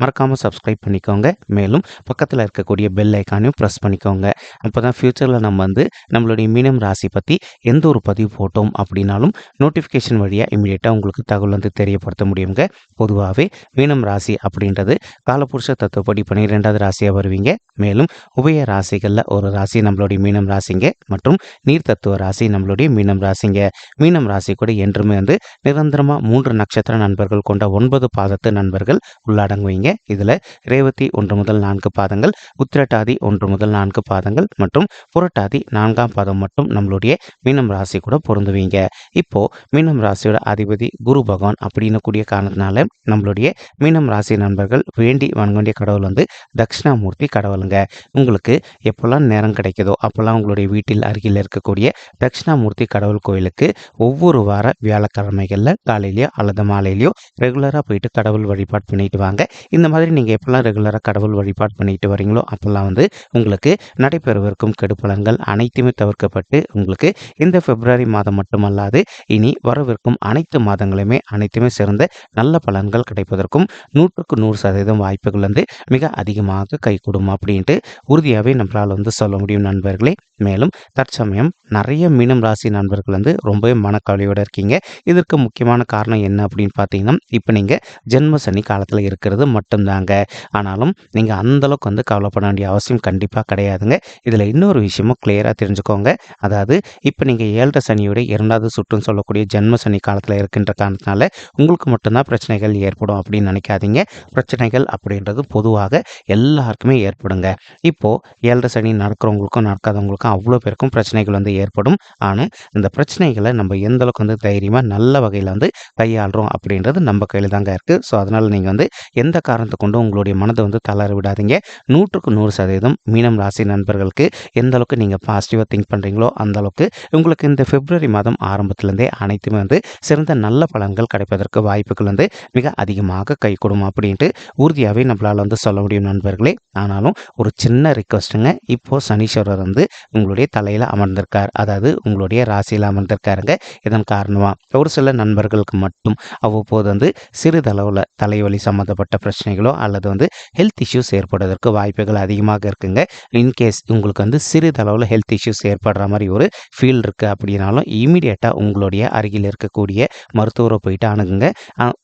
மறக்காமல் சப்ஸ்கிரைப் பண்ணிக்கோங்க. மேலும் பக்கத்தில் இருக்கக்கூடிய பெல் ஐக்கானையும் ப்ரெஸ் பண்ணிக்கோங்க. அப்போ தான் ஃப்யூச்சரில் நம்ம வந்து நம்மளுடைய மீனம் ராசி பற்றி எந்த ஒரு பதிவு போட்டோம் அப்படின்னாலும் நோட்டிஃபிகேஷன் வழியாக இமீடியட்டாக உங்களுக்கு தகவல் வந்து தெரியப்படுத்த முடியுங்க. பொதுவாகவே மீனம் ராசி அப்படின்றது காலபுருஷ தத்துவப்படி பன்னிரெண்டாவது ராசியாக வருவீங்க. மேலும் உபய ராசிகளில் ஒரு ராசி நம்மளுடைய மீனம் ராசிங்க மற்றும் நீர் தத்துவ ராசி நம்மளுடைய மீனம் ராசிங்க. மீனம் ராசி கூட என்றுமே வந்து நிரந்தரமாக மூன்று நட்சத்திர நண்பர்கள் கொண்ட ஒன்பது பாதத்து நண்பர்கள் உள்ளடங்குவீங்க. இதில் ரேவதி ஒன்று முதல் நான்கு பாதங்கள் உத்திரட்டாதி ஒன்று முதல் நான்கு பாதங்கள் மற்றும் புரட்டாதி நான்காம் பாதம் மட்டும் நம்மளுடைய மீனம் ராசி கூட பொருந்துவீங்க. இப்போது மீனம் ராசியோட அதிபதி குரு பகவான் அப்படின்னு கூடிய காரணத்தினால நம்மளுடைய மீனம் ராசி நண்பர்கள் வேண்டி வணங்க வேண்டிய கடவுள் வந்து தட்சிணாமூர்த்தி கடவுளுங்க. உங்களுக்கு எப்போல்லாம் நேரம் கிடைக்குதோ அப்போல்லாம் உங்களுடைய வீட்டில் அருகில் இருக்கக்கூடிய தட்சிணாமூர்த்தி கடவுள் கோயிலுக்கு ஒவ்வொரு வார வியாழக்கிழமைகளில் காலையிலையோ அல்லது மாலையிலையோ ரெகுலராக போயிட்டு கடவுள் வழிபாடு பண்ணிட்டு வாங்க. இந்த மாதிரி நீங்கள் எப்போல்லாம் ரெகுலராக கடவுள் வழிபாடு பண்ணிட்டு வரீங்களோ அப்போல்லாம் வந்து உங்களுக்கு நடைபெறவிருக்கும் கெடுபலன்கள் அனைத்துமே தவிர்க்கப்பட்டு உங்களுக்கு இந்த பிப்ரவரி மாதம் மட்டுமல்லாது இனி வரவிருக்கும் அனைத்து மாதங்களுமே அனைத்துமே சிறந்த நல்ல பலன்கள் கிடைப்பதற்கும் நூற்றுக்கு நூறு சதவீதம் வாய்ப்புகள் வந்து மிக அதிகமாக கைகூடும் அப்படின்ட்டு உறுதியாகவே நம்மளால் வந்து சொல்ல முடியும் நண்பர்களே. மேலும் தற்சமயம் நிறைய மீனம் ராசி நண்பர்கள் வந்து ரொம்பவே மனக்கவலையோடு இருக்கீங்க. இதற்கு முக்கியமான காரணம் என்ன அப்படின்னு பார்த்தீங்கன்னா இப்போ நீங்கள் ஜென்ம சனி காலத்தில் இருக்கிறது மட்டும்தாங்க. ஆனாலும் நீங்கள் அந்தளவுக்கு வந்து கவலைப்பட வேண்டிய அவசியம் கண்டிப்பாக கிடையாதுங்க. இதில் இன்னொரு விஷயமும் கிளியராக தெரிஞ்சுக்கோங்க. அதாவது இப்போ நீங்கள் ஏழரை சனியோட இரண்டாவது சுற்றுன்னு சொல்லக்கூடிய ஜென்ம சனி காலத்தில் இருக்கின்ற காரணத்தினால உங்களுக்கு மட்டும்தான் பிரச்சனைகள் ஏற்படும் அப்படின்னு நினைக்காதீங்க. பிரச்சனைகள் அப்படின்றது பொதுவாக எல்லாருக்குமே ஏற்படுங்க. இப்போது ஏழரை சனி நடக்கிறவங்களுக்கும் நடக்காதவங்களுக்கும் அவ்வளோ பேருக்கும் பிரச்சனைகள் வந்து ஏற்படும். ஆனால் இந்த பிரச்சனைகளை நம்ம எந்த அளவுக்கு வந்து தைரியமாக நல்ல வகையில் வந்து கையாளுறோம் அப்படின்றது நம்ம கையில் தாங்க இருக்குது ஸோ அதனால் நீங்கள் வந்து எந்த காரணத்தை கொண்டும் உங்களுடைய மனதை வந்து தளர விடாதீங்க. நூற்றுக்கு நூறு சதவீதம் மீனம் ராசி நண்பர்களுக்கு எந்த அளவுக்கு நீங்கள் பாசிட்டிவாக திங்க் பண்ணுறீங்களோ அந்த அளவுக்கு உங்களுக்கு இந்த பிப்ரவரி மாதம் ஆரம்பத்திலேருந்தே அனைத்துமே வந்து சிறந்த நல்ல பலன்கள் கிடைப்பதற்கு வாய்ப்புகள் வந்து மிக அதிகமாக கை கொடும் அப்படின்ட்டு உறுதியாகவே நம்மளால் வந்து சொல்ல முடியும் நண்பர்களே. ஆனாலும் ஒரு சின்ன ரிக்வஸ்ட்டுங்க இப்போது சனீஸ்வரர் வந்து உங்களுடைய தலையில் அமர்ந்திருக்கார். அதாவது உங்களுடைய ராசியில் அமர்ந்திருக்காருங்க. இதன் காரணமாக ஒரு சில நண்பர்களுக்கு மட்டும் அவ்வப்போது வந்து சிறிதளவில் தலைவலி சம்மந்தப்பட்ட பிரச்சனைகளோ அல்லது வந்து ஹெல்த் இஷ்யூஸ் ஏற்படுவதற்கு வாய்ப்புகள் அதிகமாக இருக்குங்க. இன்கேஸ் உங்களுக்கு வந்து சிறிதளவில் ஹெல்த் இஷ்யூஸ் ஏற்படுற மாதிரி ஒரு ஃபீல் இருக்குது அப்படின்னாலும் இமீடியட்டாக உங்களுடைய அருகில் இருக்கக்கூடிய மருத்துவரை போயிட்டு அணுகுங்க.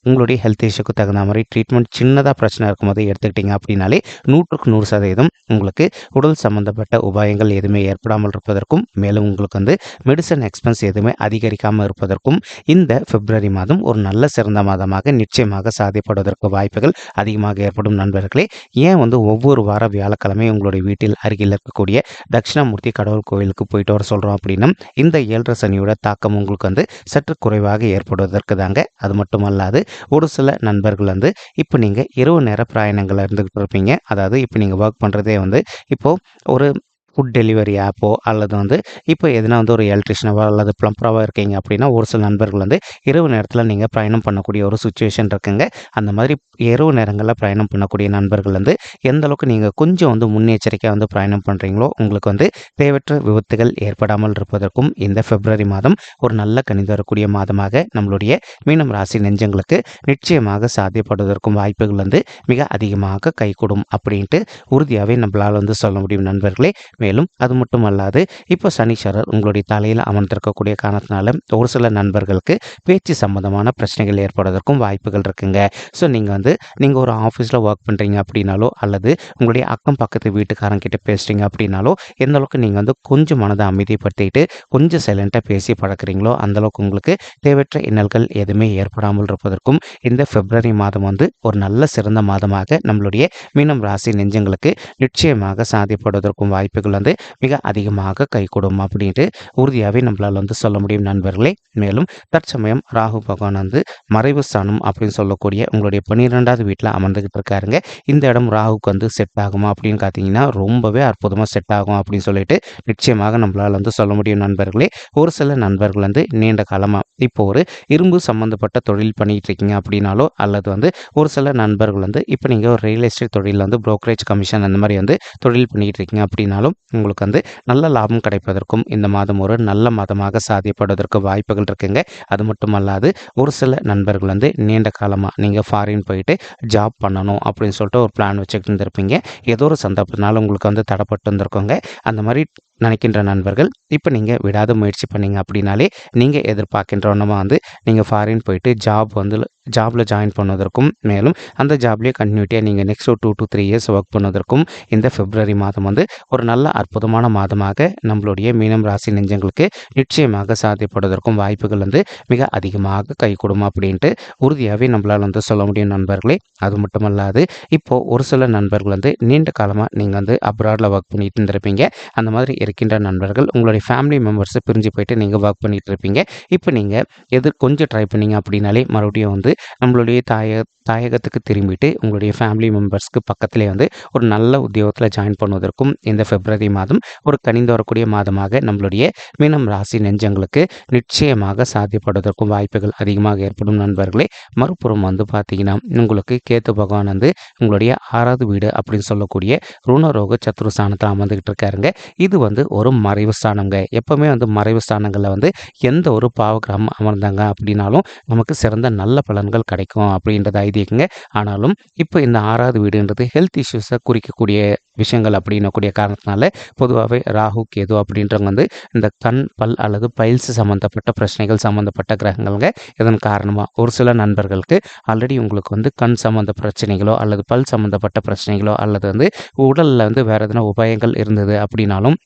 உங்களுடைய ஹெல்த் இஷ்யூக்கு தகுந்த மாதிரி ட்ரீட்மெண்ட் சின்னதாக பிரச்சனை இருக்கும்போது எடுத்துக்கிட்டிங்க அப்படின்னாலே நூற்றுக்கு நூறு சதவீதம் உங்களுக்கு உடல் சம்பந்தப்பட்ட உபாயங்கள் எதுவுமே ஏற்படாமல் இருப்பதற்கும் மேலும் உங்களுக்கு வந்து மெடிசன் எக்ஸ்பென்ஸ் எதுவுமே அதிகரிக்காமல் இருப்பதற்கும் இந்த பிப்ரவரி மாதம் ஒரு நல்ல சிறந்த மாதமாக நிச்சயமாக சாதிப்படுவதற்கு வாய்ப்புகள் அதிகமாக ஏற்படும் நண்பர்களே. ஏன் வந்து ஒவ்வொரு வார வியாழக்கிழமை உங்களுடைய வீட்டில் அருகில் இருக்கக்கூடிய தட்சிணாமூர்த்தி கடவுள் கோயிலுக்கு போயிட்டு வர சொல்கிறோம் அப்படின்னா இந்த ஏழரை சனியோட தாக்கம் உங்களுக்கு வந்து சற்று குறைவாக ஏற்படுவதற்கு தாங்க. அது மட்டுமல்லாது ஒரு சில நண்பர்கள் வந்து இப்போ நீங்கள் இரவு நேர பிரயாணங்கள் இருந்துகிட்டு இருப்பீங்க. அதாவது இப்போ நீங்கள் ஒர்க் பண்ணுறதே வந்து இப்போது ஒரு ஃபுட் டெலிவரி ஆப்போ அல்லது வந்து இப்போ எதுனா வந்து ஒரு எலக்ட்ரிஷனாவோ அல்லது ப்ளம்பராகவோ இருக்கீங்க அப்படின்னா ஒரு சில நண்பர்கள் வந்து இரவு நேரத்தில் நீங்கள் பயணம் பண்ணக்கூடிய ஒரு சுச்சுவேஷன் இருக்குங்க. அந்த மாதிரி இரவு நேரங்களில் பயணம் பண்ணக்கூடிய நண்பர்கள் வந்து எந்த அளவுக்கு நீங்கள் கொஞ்சம் வந்து முன்னெச்சரிக்கையாக வந்து பயணம் பண்ணுறீங்களோ உங்களுக்கு வந்து தேவையற்ற விபத்துகள் ஏற்படாமல் இருப்பதற்கும் இந்த பிப்ரவரி மாதம் ஒரு நல்ல கணித வரக்கூடிய மாதமாக நம்மளுடைய மீனம் ராசி நெஞ்சங்களுக்கு நிச்சயமாக சாத்தியப்படுவதற்கும் வாய்ப்புகள் வந்து மிக அதிகமாக கைகூடும் அப்படின்ட்டு உறுதியாகவே நம்மளால் வந்து சொல்ல முடியும் நண்பர்களே. மேலும் அது மட்டும் அல்லாது இப்போ சனீஸ்வரர் உங்களுடைய தலையில் அமர்ந்திருக்கக்கூடிய காரணத்தினால ஒரு சில நண்பர்களுக்கு பேச்சு சம்பந்தமான பிரச்சனைகள் ஏற்படுவதற்கும் வாய்ப்புகள் இருக்குங்க. ஸோ நீங்கள் வந்து நீங்கள் ஒரு ஆஃபீஸில் ஒர்க் பண்ணுறீங்க அப்படின்னாலோ அல்லது உங்களுடைய அக்கம் பக்கத்து வீட்டுக்காரங்க கிட்ட பேசுகிறீங்க அப்படின்னாலோ எந்த அளவுக்கு நீங்கள் வந்து கொஞ்சம் மனதை அமைதிப்படுத்திட்டு கொஞ்சம் சைலண்ட்டாக பேசி பழக்கிறீங்களோ அந்தளவுக்கு உங்களுக்கு தேவையற்ற இன்னல்கள் எதுவுமே ஏற்படாமல் இருப்பதற்கும் இந்த பிப்ரவரி மாதம் வந்து ஒரு நல்ல சிறந்த மாதமாக நம்மளுடைய மீனம் ராசி நெஞ்சங்களுக்கு நிச்சயமாக சாதிப்படுவதற்கும் வாய்ப்புகள் வாய்ப்புகள் வந்து மிக அதிகமாக கைகூடும் அப்படின்ட்டு உறுதியாகவே நம்மளால் வந்து சொல்ல முடியும் நண்பர்களே. மேலும் தற்சமயம் ராகு பகவான் வந்து மறைவு ஸ்தானம் அப்படின்னு சொல்லக்கூடிய உங்களுடைய பன்னிரெண்டாவது வீட்டில் அமர்ந்துக்கிட்டு இருக்காருங்க. இந்த இடம் ராகுக்கு வந்து செட் ஆகுமா அப்படின்னு பார்த்தீங்கன்னா ரொம்பவே அற்புதமாக செட் ஆகும் அப்படின்னு சொல்லிட்டு நிச்சயமாக நம்மளால் வந்து சொல்ல முடியும் நண்பர்களே. ஒரு சில நண்பர்கள் வந்து நீண்ட காலமாக இப்போ ஒரு இரும்பு சம்மந்தப்பட்ட தொழில் பண்ணிகிட்டு இருக்கீங்க அப்படின்னாலோ அல்லது வந்து ஒரு சில நண்பர்கள் வந்து இப்போ நீங்கள் ஒரு ரியல் எஸ்டேட் தொழிலில் வந்து ப்ரோக்கரேஜ் கமிஷன் அந்த மாதிரி வந்து தொழில் பண்ணிகிட்டு இருக்கீங்க அப்படின்னாலும் உங்களுக்கு வந்து நல்ல லாபம் கிடைப்பதற்கும் இந்த மாதம் ஒரு நல்ல மாதமாக சாதியப்படுவதற்கு வாய்ப்புகள் இருக்குங்க. அது மட்டும் அல்லாது ஒரு சில நண்பர்கள் வந்து நீண்ட காலமாக நீங்கள் ஃபாரின் போயிட்டு ஜாப் பண்ணணும் அப்படின்னு சொல்லிட்டு ஒரு பிளான் வச்சுக்கிட்டு இருந்திருப்பீங்க. ஏதோ ஒரு சந்தர்ப்பத்தினால உங்களுக்கு வந்து தடப்பட்டு இருந்திருக்கோங்க அந்த மாதிரி நினைக்கின்ற நண்பர்கள் இப்போ நீங்கள் விடாத முயற்சி பண்ணீங்க அப்படின்னாலே நீங்கள் எதிர்பார்க்கின்ற ஒன்றமாக வந்து நீங்கள் ஃபாரின் போயிட்டு ஜாப் வந்து ஜாபில் ஜாயின் பண்ணுவதற்கும் மேலும் அந்த ஜாப்லேயே கண்டினியூட்டியாக நீங்கள் நெக்ஸ்ட் ஒரு two to three years work பண்ணுவதற்கும் இந்த பிப்ரவரி மாதம் வந்து ஒரு நல்ல அற்புதமான மாதமாக நம்மளுடைய மீனம் ராசி நெஞ்சங்களுக்கு நிச்சயமாக சாத்தியப்படுவதற்கும் வாய்ப்புகள் வந்து மிக அதிகமாக கைகூடும் அப்படின்ட்டு உறுதியாகவே நம்மளால் வந்து சொல்ல முடியும் நண்பர்களே. அது மட்டும் அல்லாது இப்போது ஒரு சில நண்பர்கள் வந்து நீண்ட காலமாக நீங்கள் வந்து அப்ராடில் ஒர்க் பண்ணிட்டு இருந்திருப்பீங்க. அந்த மாதிரி இருக்கின்ற நண்பர்கள் உங்களுடைய ஃபேமிலி மெம்பர்ஸை பிரிஞ்சு போயிட்டு நீங்கள் ஒர்க் பண்ணிகிட்டு இருப்பீங்க இப்போ நீங்கள் எது கொஞ்சம் ட்ரை பண்ணீங்க அப்படின்னாலே மறுபடியும் வந்து நம்மளுடைய தாய தாயகத்துக்கு திரும்பிட்டு உங்களுடைய ஃபேமிலி மெம்பர்ஸ்க்கு பக்கத்திலே வந்து ஒரு நல்ல உத்தியோகத்தில் ஜாயின் பண்ணுவதற்கும் இந்த பிப்ரவரி மாதம் ஒரு கனிந்து வரக்கூடிய மாதமாக நம்மளுடைய மீனம் ராசி நெஞ்சங்களுக்கு நிச்சயமாக சாத்தியப்படுவதற்கும் வாய்ப்புகள் அதிகமாக ஏற்படும் நண்பர்களே. மறுபுறம் வந்து பார்த்தீங்கன்னா உங்களுக்கு கேத்து பகவான் வந்து உங்களுடைய ஆறாவது வீடு அப்படின்னு சொல்லக்கூடிய ருணரோக சத்ரு ஸ்தானத்தில் அமர்ந்துக்கிட்டு இருக்காருங்க. இது வந்து ஒரு மறைவு ஸ்தானங்க. எப்பவுமே வந்து மறைவு ஸ்தானங்களில் வந்து எந்த ஒரு பாவகிரகம் அமர்ந்தாங்க அப்படின்னாலும் நமக்கு சிறந்த நல்ல பலன்கள் கிடைக்கும் அப்படின்றது ஐதீகங்க. ஆனாலும் இப்போ இந்த ஆறாவது வீடுன்றது ஹெல்த் இஷ்யூஸை குறிக்கக்கூடிய விஷயங்கள் அப்படின்னக்கூடிய காரணத்தினால பொதுவாகவே ராகு கேது அப்படின்றவங்க வந்து இந்த கண் பல் அல்லது பயில்ஸ் சம்மந்தப்பட்ட பிரச்சனைகள் சம்மந்தப்பட்ட கிரகங்கள்ங்க. இதன் காரணமாக ஒரு சில நண்பர்களுக்கு ஆல்ரெடி உங்களுக்கு வந்து கண் சம்மந்த பிரச்சனைகளோ அல்லது பல் சம்மந்தப்பட்ட பிரச்சனைகளோ அல்லது வந்து உடலில் வந்து வேறு எதனா உபாயங்கள் இருந்தது அப்படின்னாலும்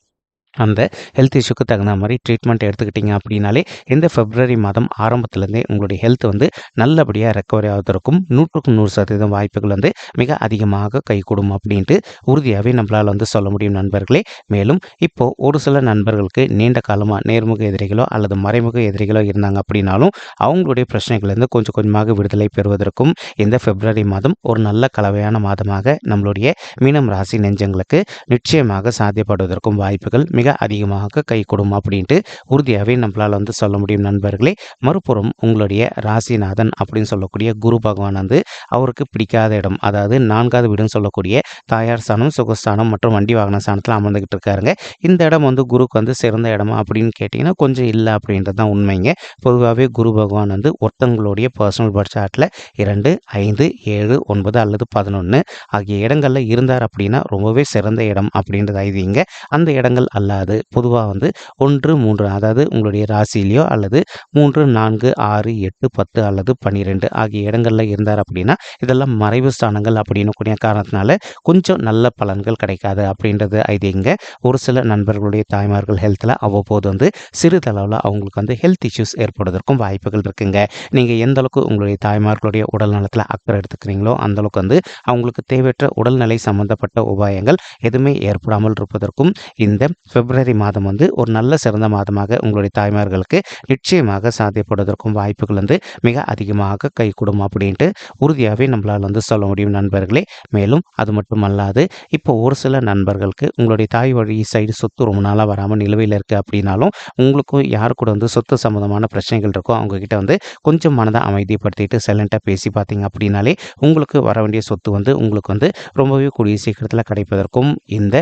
அந்த ஹெல்த் இஷ்யூக்கு தகுந்த மாதிரி ட்ரீட்மெண்ட் எடுத்துக்கிட்டிங்க அப்படின்னாலே இந்த ஃபெப்ரவரி மாதம் ஆரம்பத்துலேருந்தே உங்களுடைய ஹெல்த் வந்து நல்லபடியாக ரெக்கவரி ஆவதற்கும் நூற்றுக்கு நூறு சதவீதம் வாய்ப்புகள் வந்து மிக அதிகமாக கைகூடும் அப்படின்ட்டு உறுதியாகவே நம்மளால் வந்து சொல்ல முடியும் நண்பர்களே. மேலும் இப்போது ஒரு சில நண்பர்களுக்கு நீண்ட காலமாக நேர்முக எதிரிகளோ அல்லது மறைமுக எதிரிகளோ இருந்தாங்க அப்படின்னாலும் அவங்களுடைய பிரச்சனைகள்லேருந்து கொஞ்சம் கொஞ்சமாக விடுதலை பெறுவதற்கும் இந்த ஃபெப்ரவரி மாதம் ஒரு நல்ல கலவையான மாதமாக நம்மளுடைய மீனம் ராசி நெஞ்சங்களுக்கு நிச்சயமாக சாத்தியப்படுவதற்கும் வாய்ப்புகள் மிக அதிகமாக கை கொடும் அப்படின்ட்டு உறுதியாகவே நம்மளால் வந்து சொல்ல முடியும் நண்பர்களே. மறுபுறம் உங்களுடைய ராசிநாதன் அப்படின்னு சொல்லக்கூடிய குரு பகவான் வந்து அவருக்கு பிடிக்காத இடம் அதாவது நான்காவது வீடுன்னு சொல்லக்கூடிய தாயார் ஸ்தானம் சுகஸ்தானம் மற்றும் வண்டி வாகன ஸ்தானத்தில் அமர்ந்துக்கிட்டு இருக்காருங்க. இந்த இடம் வந்து குருக்கு வந்து சிறந்த இடமா அப்படின்னு கேட்டிங்கன்னா கொஞ்சம் இல்லை அப்படின்றது தான் உண்மைங்க. பொதுவாகவே குரு பகவான் வந்து ஒருத்தவங்களுடைய பர்சனல் பர்த் சார்ட்டில் இரண்டு ஐந்து ஏழு ஒன்பது அல்லது பதினொன்று ஆகிய இடங்களில் இருந்தார் அப்படின்னா ரொம்பவே சிறந்த இடம் அப்படின்றது ஐதீங்க அந்த இடங்கள் அல்ல அல்லாது பொதுவாக வந்து ஒன்று மூன்று அதாவது உங்களுடைய ராசியிலையோ அல்லது மூன்று நான்கு ஆறு எட்டு பத்து அல்லது பன்னிரெண்டு ஆகிய இடங்களில் இருந்தார் அப்படின்னா இதெல்லாம் மறைவு ஸ்தானங்கள் அப்படின்னு கூடிய காரணத்தினால கொஞ்சம் நல்ல பலன்கள் கிடைக்காது அப்படின்றது ஐதீங்க ஒரு சில நண்பர்களுடைய தாய்மார்கள் ஹெல்த்தில் அவ்வப்போது வந்து சிறிதளவில் அவங்களுக்கு வந்து ஹெல்த் இஷ்யூஸ் ஏற்படுவதற்கும் வாய்ப்புகள் இருக்குங்க. நீங்கள் எந்த அளவுக்கு உங்களுடைய தாய்மார்களுடைய உடல் நலத்தில் அக்கறை எடுத்துக்கிறீங்களோ அந்த அளவுக்கு வந்து அவங்களுக்கு தேவையற்ற உடல்நிலை சம்பந்தப்பட்ட உபாயங்கள் எதுவுமே ஏற்படாமல் இருப்பதற்கும் இந்த பிப்ரவரி மாதம் வந்து ஒரு நல்ல சிறந்த மாதமாக உங்களுடைய தாய்மார்களுக்கு நிச்சயமாக சாத்தியப்படுவதற்கும் வாய்ப்புகள் வந்து மிக அதிகமாக கைகூடும் அப்படின்ட்டு உறுதியாகவே நம்மளால் வந்து சொல்ல முடியும் நண்பர்களே. மேலும் அது மட்டும் அல்லாது இப்போ ஒரு சில நண்பர்களுக்கு உங்களுடைய தாய் வழி சைடு சொத்து ரொம்ப நாளாக வராமல் நிலுவையில் இருக்குது அப்படின்னாலும் உங்களுக்கும் யார் கூட வந்து சொத்து சம்மந்தமான பிரச்சனைகள் இருக்கோ அவங்கக்கிட்ட வந்து கொஞ்சம் மனதை அமைதிப்படுத்திட்டு சைலண்ட்டாக பேசி பார்த்தீங்க அப்படின்னாலே உங்களுக்கு வர வேண்டிய சொத்து வந்து உங்களுக்கு வந்து ரொம்பவே கூடிய சீக்கிரத்தில் கிடைப்பதற்கும் இந்த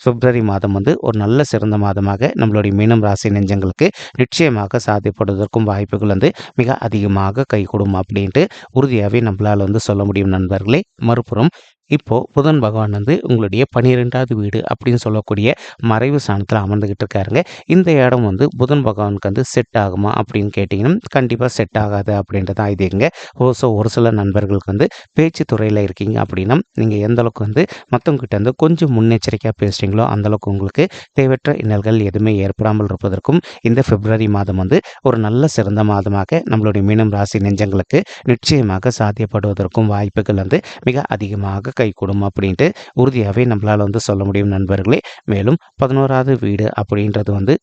பிப்ரவரி மாதம் வந்து ஒரு நல்ல சிறந்த மாதமாக நம்மளுடைய மீனம் ராசி நெஞ்சங்களுக்கு நிச்சயமாக சாத்தியப்படுவதற்கும் வாய்ப்புகள் வந்து மிக அதிகமாக கைகூடும் அப்படின்ட்டு உறுதியாகவே நம்மளால் வந்து சொல்ல முடியும் நண்பர்களே. மறுபுறம் இப்போது புதன் பகவான் வந்து உங்களுடைய பன்னிரெண்டாவது வீடு அப்படின்னு சொல்லக்கூடிய மறைவு ஸ்தானத்தில் அமர்ந்துக்கிட்டு இருக்காருங்க. இந்த இடம் வந்து புதன் பகவானுக்கு வந்து செட் ஆகுமா அப்படின்னு கேட்டிங்கன்னா கண்டிப்பாக செட் ஆகாது அப்படின்றத ஐதீங்க ஓ ஸோ ஒரு சில நண்பர்களுக்கு வந்து பேச்சு துறையில் இருக்கீங்க அப்படின்னா நீங்கள் எந்த அளவுக்கு வந்து மற்றவங்ககிட்ட வந்து கொஞ்சம் முன்னெச்சரிக்கையாக பேசுகிறீங்களோ அந்தளவுக்கு உங்களுக்கு தேவையற்ற இன்னல்கள் எதுவுமே ஏற்படாமல் இருப்பதற்கும் இந்த பிப்ரவரி மாதம் வந்து ஒரு நல்ல சிறந்த மாதமாக நம்மளுடைய மீனம் ராசி நெஞ்சங்களுக்கு நிச்சயமாக சாத்தியப்படுவதற்கும் வாய்ப்புகள் வந்து மிக அதிகமாக கைகூடும் அப்படின்ட்டு உறுதியாகவே நம்மளால் வந்து சொல்ல முடியும் நண்பர்களே. மேலும் பதினோராவது வீடு அப்படின்றது வந்து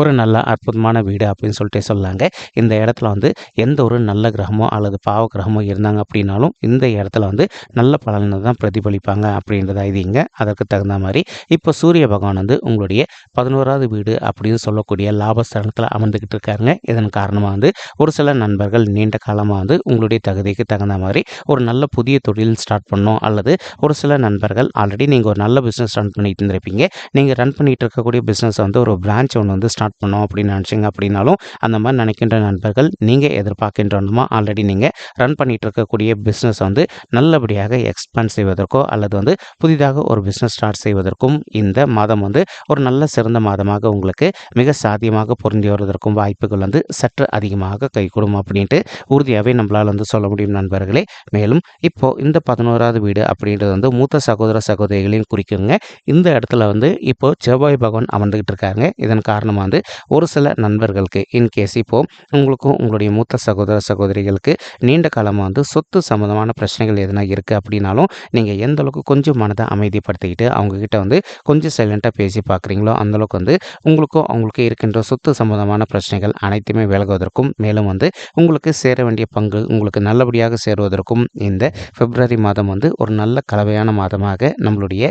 ஒரு நல்ல அற்புதமான வீடு அப்படின்னு சொல்லிட்டு சொல்லாங்க. இந்த இடத்துல வந்து எந்த ஒரு நல்ல கிரகமோ அல்லது பாவ கிரகமோ இருந்தாங்க அப்படின்னாலும் இந்த இடத்துல வந்து நல்ல பலனை தான் பிரதிபலிப்பாங்க அப்படின்றதா இது இங்கே. அதற்கு தகுந்த மாதிரி இப்போ சூரிய பகவான் வந்து உங்களுடைய பதினோராவது வீடு அப்படின்னு சொல்லக்கூடிய லாபஸ்தானத்தில் அமர்ந்துக்கிட்டு இருக்காருங்க. இதன் காரணமாக வந்து ஒரு சில நண்பர்கள் நீண்ட காலமாக வந்து உங்களுடைய தகுதிக்கு தகுந்த மாதிரி ஒரு நல்ல புதிய தொழில் ஸ்டார்ட் பண்ணோம் அல்லது ஒரு சில நண்பர்கள் ஆல்ரெடி நீங்கள் ஒரு நல்ல பிஸ்னஸ் ரன் பண்ணிட்டு இருந்திருப்பீங்க. நீங்கள் ரன் பண்ணிட்டு இருக்கக்கூடிய பிஸ்னஸ் வந்து ஒரு பிரான்ச் ஒன்று வந்து ஸ்டார்ட் பண்ணோம் அப்படின்னு நினச்சிங்க அப்படின்னாலும் அந்த மாதிரி நினைக்கின்ற நண்பர்கள் நீங்கள் எதிர்பார்க்கின்றனுமா? ஆல்ரெடி நீங்கள் ரன் பண்ணிகிட்டு இருக்கக்கூடிய பிஸ்னஸ் வந்து நல்லபடியாக எக்ஸ்பேண்ட் செய்வதற்கோ அல்லது வந்து புதிதாக ஒரு பிஸ்னஸ் ஸ்டார்ட் செய்வதற்கும் இந்த மாதம் வந்து ஒரு நல்ல சிறந்த மாதமாக உங்களுக்கு மிக சாத்தியமாக பொருந்தி வருவதற்கும் வாய்ப்புகள் வந்து சற்று அதிகமாக கைகூடும் அப்படின்ட்டு உறுதியாகவே நம்மளால் வந்து சொல்ல முடியும் நண்பர்களே. மேலும் இப்போ இந்த பதினோராவது வீடு அப்படின்றது வந்து மூத்த சகோதர சகோதரிகளையும் குறிக்குங்க இந்த இடத்துல வந்து இப்போ செவ்வாய் பகவான் அமர்ந்துகிட்டு இருக்காங்க இதன் காரணமாக வந்து ஒரு சில நண்பர்களுக்கு இன்கேஸ் இப்போது உங்களுக்கும் உங்களுடைய மூத்த சகோதர சகோதரிகளுக்கு நீண்ட காலமாக வந்து சொத்து சம்மந்தமான பிரச்சனைகள் எதனா இருக்குது அப்படின்னாலும் நீங்கள் எந்த அளவுக்கு கொஞ்சம் மனதை அமைதிப்படுத்திக்கிட்டு அவங்கக்கிட்ட வந்து கொஞ்சம் சைலண்ட்டாக பேசி பார்க்குறீங்களோ அந்தளவுக்கு வந்து உங்களுக்கும் அவங்களுக்கு இருக்கின்ற சொத்து சம்மந்தமான பிரச்சனைகள் அனைத்துமே விலகுவதற்கும் மேலும் வந்து உங்களுக்கு சேர வேண்டிய பங்கு உங்களுக்கு நல்லபடியாக சேருவதற்கும் இந்த பிப்ரவரி மாதம் வந்து ஒரு நல்ல கலவையான மாதமாக நம்மளுடைய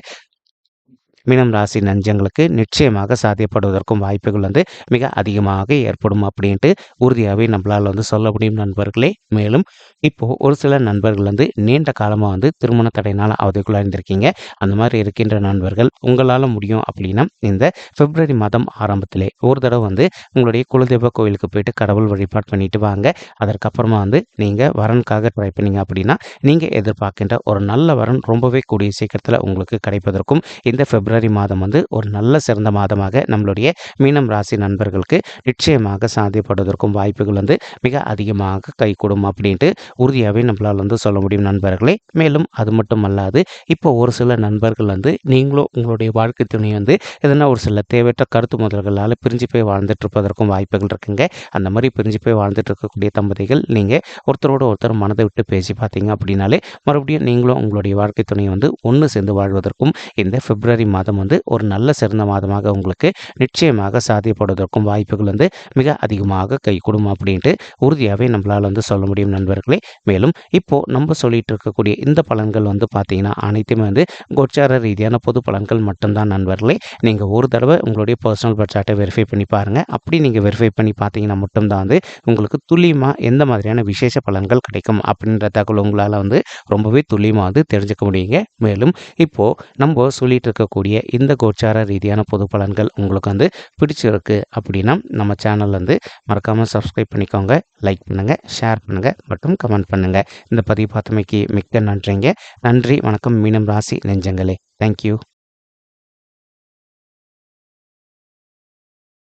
மீனம் ராசி நஞ்சங்களுக்கு நிச்சயமாக சாத்தியப்படுவதற்கும் வாய்ப்புகள் வந்து மிக அதிகமாக ஏற்படும் அப்படின்ட்டு உறுதியாகவே நம்மளால் வந்து சொல்ல முடியும் நண்பர்களே. மேலும் இப்போது ஒரு சில நண்பர்கள் வந்து நீண்ட காலமாக வந்து திருமண தடையினால் அவதிக்குள்ளாக இருந்திருக்கீங்க அந்த மாதிரி இருக்கின்ற நண்பர்கள் உங்களால் முடியும் அப்படின்னா இந்த பிப்ரவரி மாதம் ஆரம்பத்திலே ஒரு தடவை வந்து உங்களுடைய குலதெய்வ கோயிலுக்கு போயிட்டு கடவுள் வழிபாடு பண்ணிட்டு வாங்க. அதற்கப்புறமா வந்து நீங்கள் வரனுக்காக ட்ரை பண்ணீங்க அப்படின்னா நீங்கள் எதிர்பார்க்கின்ற ஒரு நல்ல வரன் ரொம்பவே கூடிய சீக்கிரத்தில் உங்களுக்கு கிடைப்பதற்கும் இந்த பிப்ரவரி மாதம் வந்து ஒரு நல்ல சிறந்த மாதமாக நம்மளுடைய மீனம் ராசி நண்பர்களுக்கு நிச்சயமாக சாத்தியப்படுவதற்கும் வாய்ப்புகள் வந்து மிக அதிகமாக கைகூடும் அப்படின்ட்டு உறுதியாகவே நம்மளால் வந்து சொல்ல முடியும் நண்பர்களே. மேலும் அது மட்டும் அல்லாது இப்போ ஒரு சில நண்பர்கள் வந்து நீங்களும் உங்களுடைய வாழ்க்கை துணை வந்து எதனா ஒரு சில தேவையற்ற கருத்து முதல்களால் பிரிஞ்சு போய் வாழ்ந்துட்டு இருப்பதற்கும் வாய்ப்புகள் இருக்குங்க. அந்த மாதிரி பிரிஞ்சு போய் வாழ்ந்துட்டு இருக்கக்கூடிய தம்பதிகள் நீங்கள் ஒருத்தரோட ஒருத்தர் மனதை விட்டு பேசி பார்த்தீங்க அப்படின்னாலே மறுபடியும் நீங்களும் உங்களுடைய வாழ்க்கை துணையை வந்து ஒன்று சேர்ந்து வாழ்வதற்கும் இந்த பிப்ரவரி மாதம் வந்து ஒரு நல்ல சிறந்த மாதமாக உங்களுக்கு நிச்சயமாக சாத்தியப்படுவதற்கும் வாய்ப்புகள் வந்து மிக அதிகமாக கைகூடும் அப்படின்ட்டு உறுதியாகவே நம்மளால் வந்து சொல்ல முடியும் நண்பர்களே. மேலும் இப்போது நம்ம சொல்லிட்டு இருக்கக்கூடிய இந்த பலன்கள் வந்து பார்த்தீங்கன்னா அனைத்துமே வந்து கோச்சார ரீதியான பொது பலன்கள் மட்டும்தான் நண்பர்களே. நீங்கள் ஒரு தடவை உங்களுடைய பர்சனல் பட்ஜெட்டை வெரிஃபை பண்ணி பாருங்கள் அப்படி நீங்கள் வெரிஃபை பண்ணி பார்த்தீங்கன்னா மட்டும்தான் வந்து உங்களுக்கு துல்லியமாக எந்த மாதிரியான விசேஷ பலன்கள் கிடைக்கும் அப்படின்ற தகவல் உங்களால் வந்து ரொம்பவே துல்லியமாக வந்து தெரிஞ்சுக்க முடியுங்க. மேலும் இப்போது நம்ம சொல்லிட்டு இருக்கக்கூடிய இந்த கோச்சார ரீதியான பொது பலன்கள் உங்களுக்கு வந்து பிடிச்சிருக்கு அப்படின்னா நம்ம சேனல் வந்து மறக்காமல் சப்ஸ்கிரைப் பண்ணிக்கோங்க லைக் பண்ணுங்கள் ஷேர் பண்ணுங்கள் மற்றும் கமெண்ட் பண்ணுங்கள் இந்த பதிவு பார்த்தமைக்கு மிக்க நன்றிங்க. நன்றி வணக்கம். மீனம் ராசி நெஞ்சங்களே. தேங்க்யூ